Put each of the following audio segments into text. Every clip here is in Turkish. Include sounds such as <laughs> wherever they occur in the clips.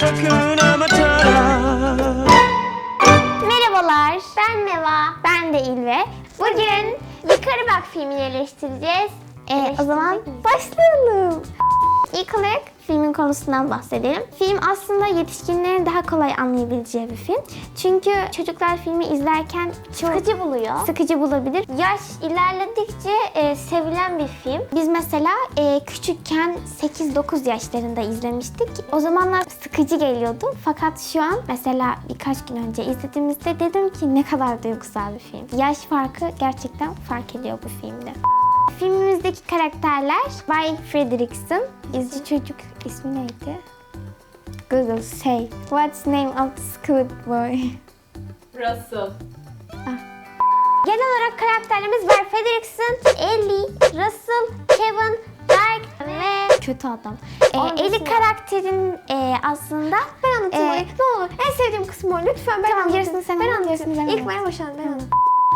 Hakuna Matata. Merhabalar, ben Neva. Ben de İlve. Bugün Yukarı Bak filmini eleştireceğiz. Ee, o zaman başlayalım. İlk olarak filmin konusundan bahsedelim. Film aslında yetişkinlerin daha kolay anlayabileceği bir film. Çünkü çocuklar filmi izlerken çok sıkıcı buluyor. Sıkıcı bulabilir. Yaş ilerledikçe e, sevilen bir film. Biz mesela e, küçükken 8-9 yaşlarında izlemiştik. O zamanlar sıkıcı geliyordu. Fakat şu an mesela birkaç gün önce izlediğimizde dedim ki ne kadar duygusal bir film. Yaş farkı gerçekten fark ediyor bu filmde. Filmimizdeki karakterler Bay Frederickson. İzci çocuk ismi neydi? Google say. What's name of the Squid Boy? Russell. Genel olarak karakterlerimiz Bay Frederickson, Ellie, Russell, Kevin, Dark ve kötü adam. Ee, Ellie karakterin e, aslında ben Anlatayım Ee, orayı. Ne olur. En sevdiğim kısmı o. Lütfen ben Tamam, anlatayım. sen ben anlat, anlatayım. İlk ben başlayalım. Ben anlatayım.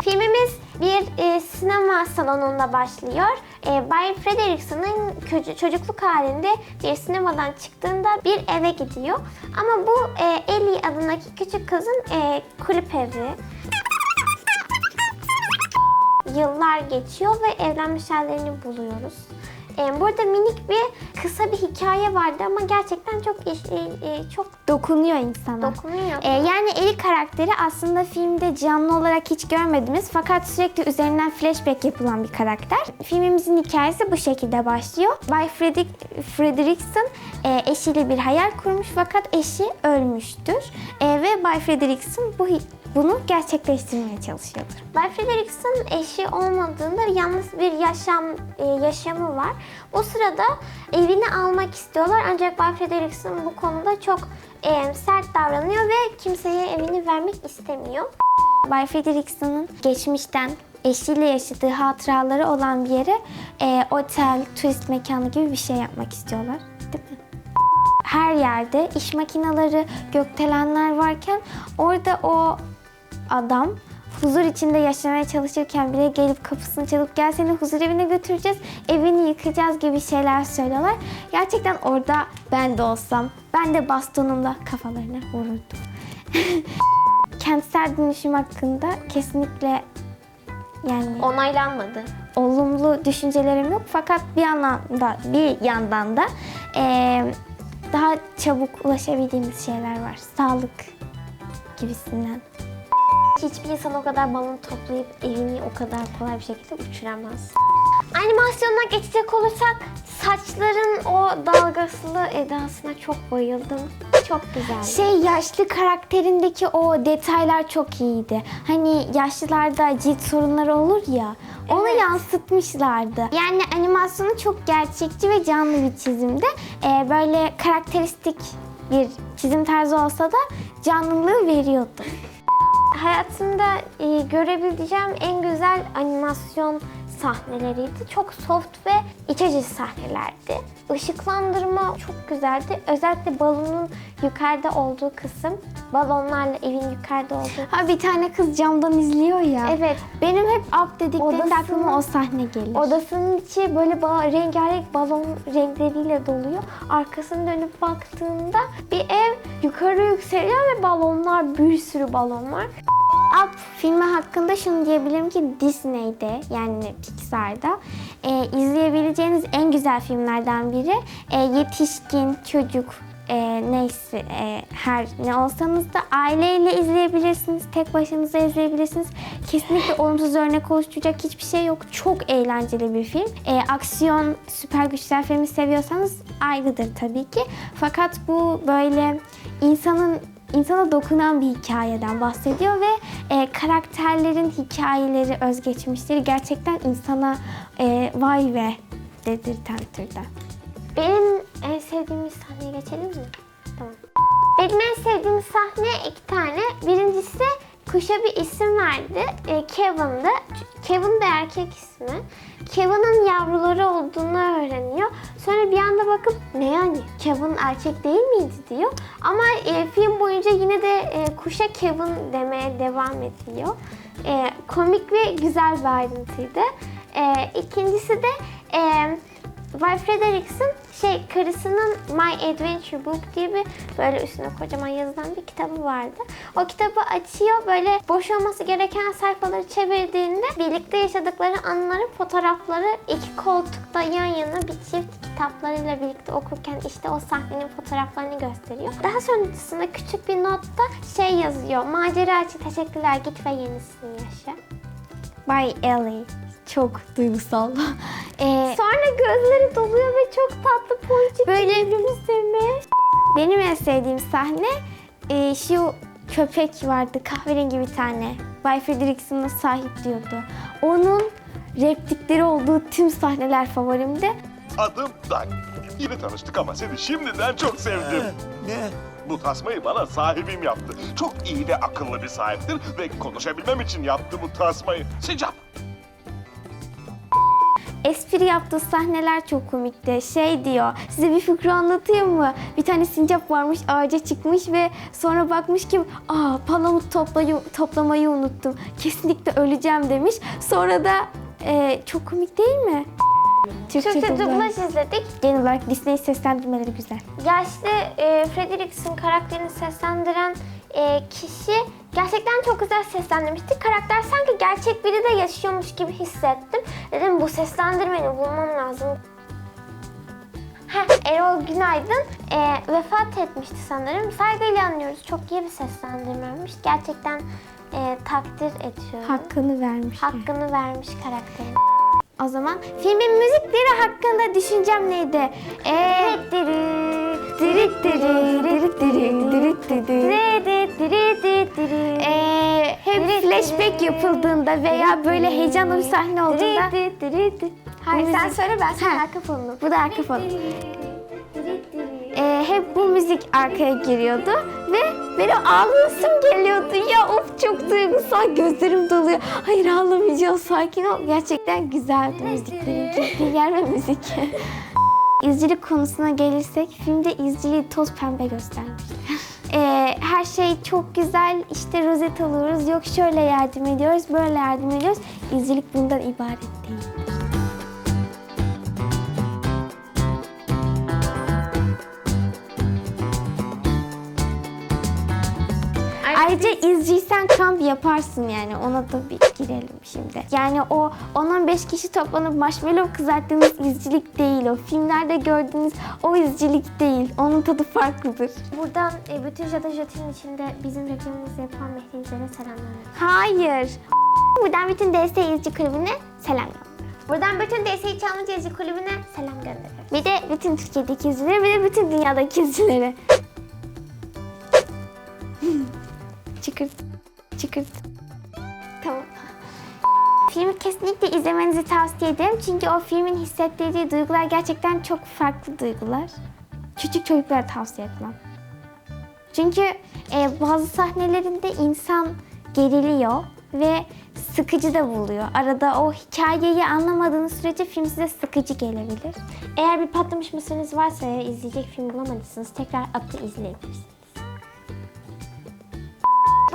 Filmimiz bir e, sinema salonunda başlıyor. E, Bay Frederickson'ın çocukluk halinde bir sinemadan çıktığında bir eve gidiyor. Ama bu e, Ellie adındaki küçük kızın e, kulüp evi. Yıllar geçiyor ve evlenmiş hallerini buluyoruz. E, burada minik bir kısa bir hikaye vardı ama gerçekten çok e, e, çok Dokunuyor insana. dokunuyor. Ee, yani Eli karakteri aslında filmde canlı olarak hiç görmediğimiz fakat sürekli üzerinden flashback yapılan bir karakter. Filmimizin hikayesi bu şekilde başlıyor. Bay Frederick, Frederickson e, eşiyle bir hayal kurmuş fakat eşi ölmüştür. E, ve Bay Frederickson bu bunu gerçekleştirmeye çalışıyordur. Bay Frederickson eşi olmadığında yalnız bir yaşam e, yaşamı var. O sırada evini almak istiyorlar ancak Bay Frederickson bu konuda çok e, sert davranıyor ve kimseye evini vermek istemiyor. Bay Frederickson'ın geçmişten eşiyle yaşadığı hatıraları olan bir yere e, otel, turist mekanı gibi bir şey yapmak istiyorlar. Değil mi? Her yerde iş makineleri, gökdelenler varken orada o adam huzur içinde yaşamaya çalışırken bile gelip kapısını çalıp gel seni huzur evine götüreceğiz, evini yıkacağız gibi şeyler söylüyorlar. Gerçekten orada ben de olsam, ben de bastonumla kafalarına vururdum. <laughs> Kentsel dönüşüm hakkında kesinlikle yani Onaylanmadı. olumlu düşüncelerim yok fakat bir yandan da bir yandan da eee, daha çabuk ulaşabildiğimiz şeyler var. Sağlık gibisinden. Hiçbir insan o kadar balon toplayıp evini o kadar kolay bir şekilde uçuramaz. Animasyonuna geçecek olursak saçların o dalgasılı edasına çok bayıldım. Çok güzel. Şey yaşlı karakterindeki o detaylar çok iyiydi. Hani yaşlılarda cilt sorunları olur ya. Onu Evet. yansıtmışlardı. Yani animasyonu çok gerçekçi ve canlı bir çizimde. Ee, böyle karakteristik bir çizim tarzı olsa da canlılığı veriyordu. Hayatımda e, görebileceğim en güzel animasyon sahneleriydi. Çok soft ve iç açıcı sahnelerdi. Işıklandırma çok güzeldi. Özellikle balonun yukarıda olduğu kısım. Balonlarla evin yukarıda olduğu Ha bir tane kız camdan izliyor ya. Evet. Benim hep up dediklerinde Odasını- aklıma o sahne gelir. Odasının içi böyle ba- rengarenk balon renkleriyle doluyor. Arkasını dönüp baktığında bir ev yukarı yükseliyor ve balonlar, bir sürü balon var. Up filmi hakkında şunu diyebilirim ki Disney'de yani Pixar'da e, izleyebileceğiniz en güzel filmlerden biri. E, yetişkin, çocuk, e, neyse e, her ne olsanız da aileyle izleyebilirsiniz, tek başınıza izleyebilirsiniz. Kesinlikle olumsuz örnek oluşturacak hiçbir şey yok. Çok eğlenceli bir film. E, aksiyon, süper güçler filmi seviyorsanız ayrıdır tabii ki. Fakat bu böyle insanın insana dokunan bir hikayeden bahsediyor ve e, karakterlerin hikayeleri, özgeçmişleri gerçekten insana e, vay be dedirten türden. Benim en sevdiğim sahneye geçelim mi? Tamam. Benim en sevdiğim sahne iki tane. Birincisi kuşa bir isim verdi. E, Kevin'dı. Kevin de erkek ismi. Kevin'in yavruları olduğunu öğreniyor. Sonra bir anda bakıp ne yani Kevin erkek değil miydi diyor. Ama e, film boyunca yine de e, kuşa Kevin demeye devam ediyor. E, komik ve güzel bir ayrıntıydı. E, ikincisi de e, Bay Frederickson şey karısının My Adventure Book diye bir böyle üstüne kocaman yazılan bir kitabı vardı. O kitabı açıyor böyle boş olması gereken sayfaları çevirdiğinde birlikte yaşadıkları anların fotoğrafları iki koltukta yan yana bir çift kitaplarıyla birlikte okurken işte o sahnenin fotoğraflarını gösteriyor. Daha sonrasında küçük bir notta şey yazıyor. Macera için teşekkürler git ve yenisini yaşa. Bay Ellie. Çok duygusal. <laughs> Ee, Sonra gözleri doluyor ve çok tatlı ponçik böyle sevmeye. benim en sevdiğim sahne e, şu köpek vardı kahverengi bir tane. Bay Frederickson'a sahip diyordu. Onun replikleri olduğu tüm sahneler favorimde. Adım Doug. Yeni tanıştık ama seni şimdiden çok sevdim. Ne? Bu tasmayı bana sahibim yaptı. Çok iyi ve akıllı bir sahiptir ve konuşabilmem için yaptı bu tasmayı. Sincap. Espri yaptığı sahneler çok komikti. Şey diyor, size bir fıkra anlatayım mı? Bir tane sincap varmış, ağaca çıkmış ve sonra bakmış ki, aa palamut toplayı, toplamayı unuttum. Kesinlikle öleceğim demiş. Sonra da e, çok komik değil mi? Türkçe dublaj izledik. Genel olarak Disney seslendirmeleri güzel. Yaşlı e, Frederickson karakterini seslendiren e, kişi gerçekten çok güzel seslendirmişti. Karakter sanki gerçek biri de yaşıyormuş gibi hissettim. Dedim bu seslendirmeni bulmam lazım. Heh, Erol Günaydın e, vefat etmişti sanırım. Saygıyla anlıyoruz. Çok iyi bir seslendirmemiş. Gerçekten e, takdir ediyorum. Hakkını vermiş. Hakkını vermiş karakterin. O zaman filmin müzikleri hakkında düşüncem neydi? Ee, dirit diri, dirit diri, dirit diri. Ee, hep flashback yapıldığında veya böyle heyecanlı bir sahne olduğunda Hayır sen söyle ben sana arka fonunu. bu da arka fon. Ee, hep bu müzik arkaya giriyordu ve benim ağlayasım geliyordu. Ya of çok duygusal gözlerim doluyor. Hayır ağlamayacağım sakin ol. Gerçekten güzeldi müziklerin gittiği yer ve müzik. <laughs> İzcilik konusuna gelirsek filmde izciliği toz pembe göstermişler. <laughs> Ee, her şey çok güzel işte rozet alıyoruz yok şöyle yardım ediyoruz böyle yardım ediyoruz. İzcilik bundan ibaret değil. Ayrıca izciysen kamp yaparsın yani ona da bir girelim şimdi. Yani o 10-15 kişi toplanıp marshmallow kızarttığınız izcilik değil o. Filmlerde gördüğünüz o izcilik değil. Onun tadı farklıdır. Buradan e, bütün Jada Jot'in içinde bizim reklamımızı yapan Mehdi İzler'e selamlar. Hayır. <laughs> Buradan bütün DS izci kulübüne selam gönderiyorum. Buradan bütün DS izci kulübüne selam gönderiyorum. Bir de bütün Türkiye'deki izcilere bir de bütün dünyadaki izcilere. Çıkırt. Çıkırt. Tamam. Filmi kesinlikle izlemenizi tavsiye ederim. Çünkü o filmin hissettirdiği duygular gerçekten çok farklı duygular. Küçük çocuklara tavsiye etmem. Çünkü e, bazı sahnelerinde insan geriliyor ve sıkıcı da buluyor. Arada o hikayeyi anlamadığınız sürece film size sıkıcı gelebilir. Eğer bir patlamış mısırınız varsa izleyecek film bulamadıysanız tekrar atı izleyebilirsiniz.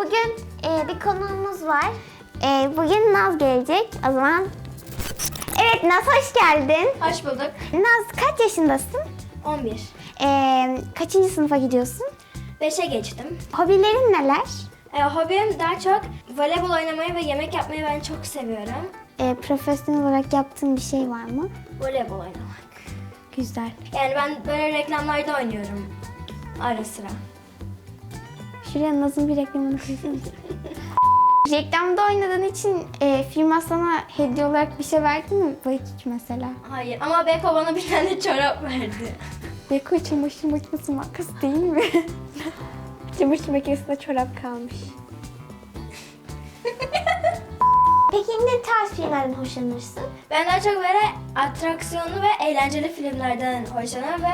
Bugün e, bir konuğumuz var. E, bugün Naz gelecek. O zaman... Evet Naz hoş geldin. Hoş bulduk. Naz kaç yaşındasın? 11. E, kaçıncı sınıfa gidiyorsun? 5'e geçtim. Hobilerin neler? Ee, hobim daha çok voleybol oynamayı ve yemek yapmayı ben çok seviyorum. E, profesyonel olarak yaptığın bir şey var mı? Voleybol oynamak. Güzel. Yani ben böyle reklamlarda oynuyorum ara sıra. Şuraya Naz'ın bir reklamını koysana. <laughs> Reklamda oynadığın için e, firma sana hediye olarak bir şey verdi mi? Vakit mesela. Hayır ama Beko bana bir tane çorap verdi. Beko çamaşır makinesi markası değil mi? <laughs> Çamaşır makinesinde çorap kalmış. <laughs> Peki ne tarz filmlerden hoşlanırsın? Ben daha çok böyle atraksiyonlu ve eğlenceli filmlerden hoşlanıyorum ve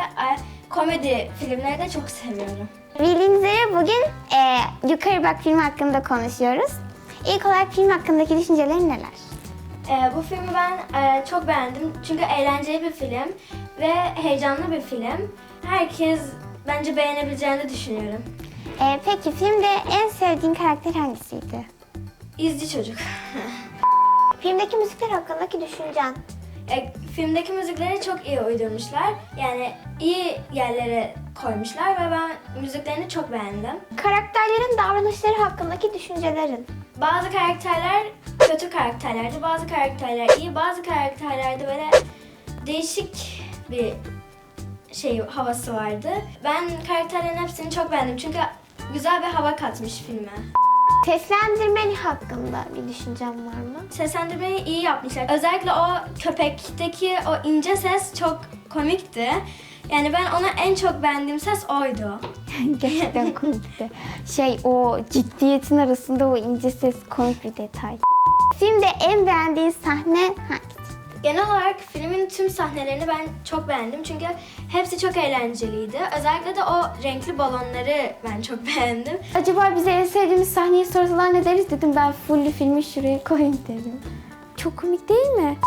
komedi filmleri de çok seviyorum. Bildiğiniz üzere bugün e, Yukarı Bak film hakkında konuşuyoruz. İlk olarak film hakkındaki düşüncelerin neler? Ee, bu filmi ben e, çok beğendim çünkü eğlenceli bir film ve heyecanlı bir film. Herkes bence beğenebileceğini düşünüyorum. E, peki filmde en sevdiğin karakter hangisiydi? İzci çocuk. Filmdeki müzikler hakkındaki düşüncen. E, filmdeki müzikleri çok iyi uydurmuşlar. Yani iyi yerlere koymuşlar ve ben müziklerini çok beğendim. Karakterlerin davranışları hakkındaki düşüncelerin. Bazı karakterler kötü karakterlerdi, bazı karakterler iyi, bazı karakterlerde böyle değişik bir şey havası vardı. Ben karakterlerin hepsini çok beğendim çünkü güzel bir hava katmış filme. Seslendirmeni hakkında bir düşüncen var mı? Seslendirmeyi iyi yapmışlar. Özellikle o köpekteki o ince ses çok komikti. Yani ben ona en çok beğendiğim ses oydu. <laughs> Gerçekten komikti. Şey o ciddiyetin arasında o ince ses komik bir detay. Filmde en beğendiğin sahne hangisi? Genel olarak filmin tüm sahnelerini ben çok beğendim çünkü hepsi çok eğlenceliydi. Özellikle de o renkli balonları ben çok <laughs> beğendim. Acaba bize en sevdiğimiz sahneyi sorsalar ne deriz dedim ben fully filmi şuraya koyayım dedim. Çok komik değil mi?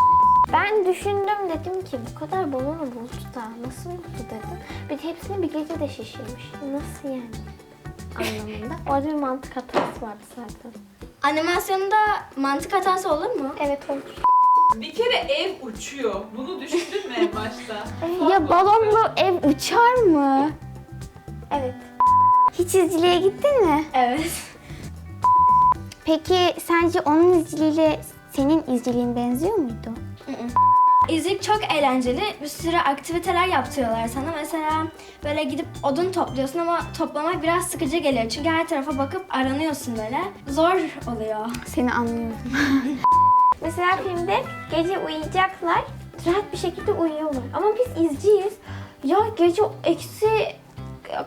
Ben düşündüm dedim ki bu kadar balonu buldu da nasıl buldu dedim. Bir de hepsini bir gece de şişirmiş. Nasıl yani? Anlamında. <laughs> Orada bir mantık hatası vardı zaten. Animasyonda mantık hatası olur mu? Evet olur. Bir kere ev uçuyor. Bunu düşündün mü en başta? <laughs> Ya balonlu ev uçar mı? Evet. Hiç izciliğe gittin mi? Evet. Peki sence onun izciliğiyle senin izciliğin benziyor muydu? İzlik çok eğlenceli. Bir sürü aktiviteler yaptırıyorlar sana. Mesela böyle gidip odun topluyorsun ama toplamak biraz sıkıcı geliyor. Çünkü her tarafa bakıp aranıyorsun böyle. Zor oluyor. Seni anlıyorum. <laughs> Mesela filmde gece uyuyacaklar. Rahat bir şekilde uyuyorlar. Ama biz izciyiz. Ya gece eksi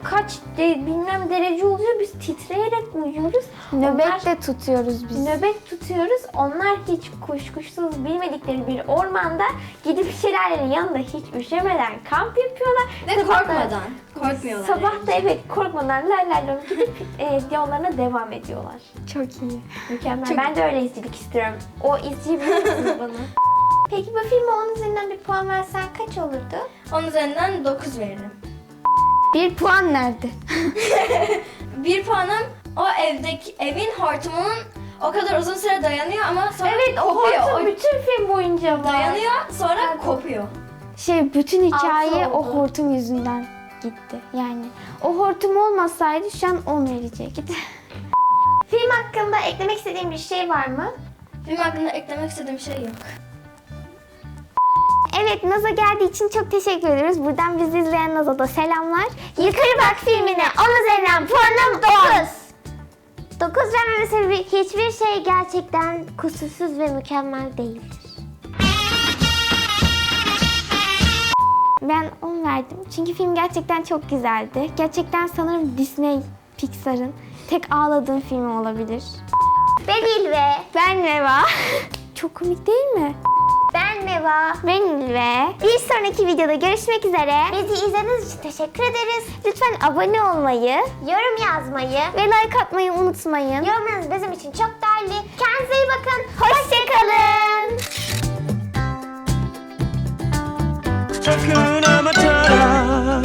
kaç de, bilmem derece oluyor. Biz titreyerek uyuyoruz. Nöbet Onlar- de tutuyoruz biz. Nöbet tutuyoruz. Onlar hiç kuşkusuz bilmedikleri bir ormanda gidip şelalenin yanında hiç üşemeden kamp yapıyorlar. Ve korkmadan. Korkmuyorlar. Sabah da evet korkmadan lay lay lom gidip e, yollarına devam ediyorlar. Çok iyi. Mükemmel. Ben de öyle izcilik istiyorum. O izciyi bulur musunuz bana? Peki bu filme 10 üzerinden bir puan versen kaç olurdu? Onun üzerinden 9 veririm. Bir puan nerede? <laughs> Bir puanım o evdeki evin hortumunun o kadar uzun süre dayanıyor ama sonra Evet o kopuyor. hortum O bütün film boyunca var. dayanıyor sonra kopuyor. Şey bütün hikaye o hortum yüzünden gitti. Yani o hortum olmasaydı şu an 10 verecekti. <laughs> Film hakkında eklemek istediğin bir şey var mı? Film hakkında eklemek istediğim şey yok. Evet Naza geldiği için çok teşekkür ederiz. Buradan bizi izleyen Naz'a da selamlar. Yukarı Bak filmine 10 üzerinden puanım 9. 9 vermeme sebebi hiçbir şey gerçekten kusursuz ve mükemmel değildir. Ben 10 verdim. Çünkü film gerçekten çok güzeldi. Gerçekten sanırım Disney Pixar'ın tek ağladığım filmi olabilir. Ben İlve. Ben Meva. <laughs> çok komik değil mi? Ben Meva. Ben İlve. Bir sonraki videoda görüşmek üzere. Bizi izlediğiniz için teşekkür ederiz. Lütfen abone olmayı Yorum yazmayı ve like atmayı unutmayın. Yorumlarınız bizim için çok değerli. Kendinize iyi bakın. Hoşçakalın. 작은 아마타라.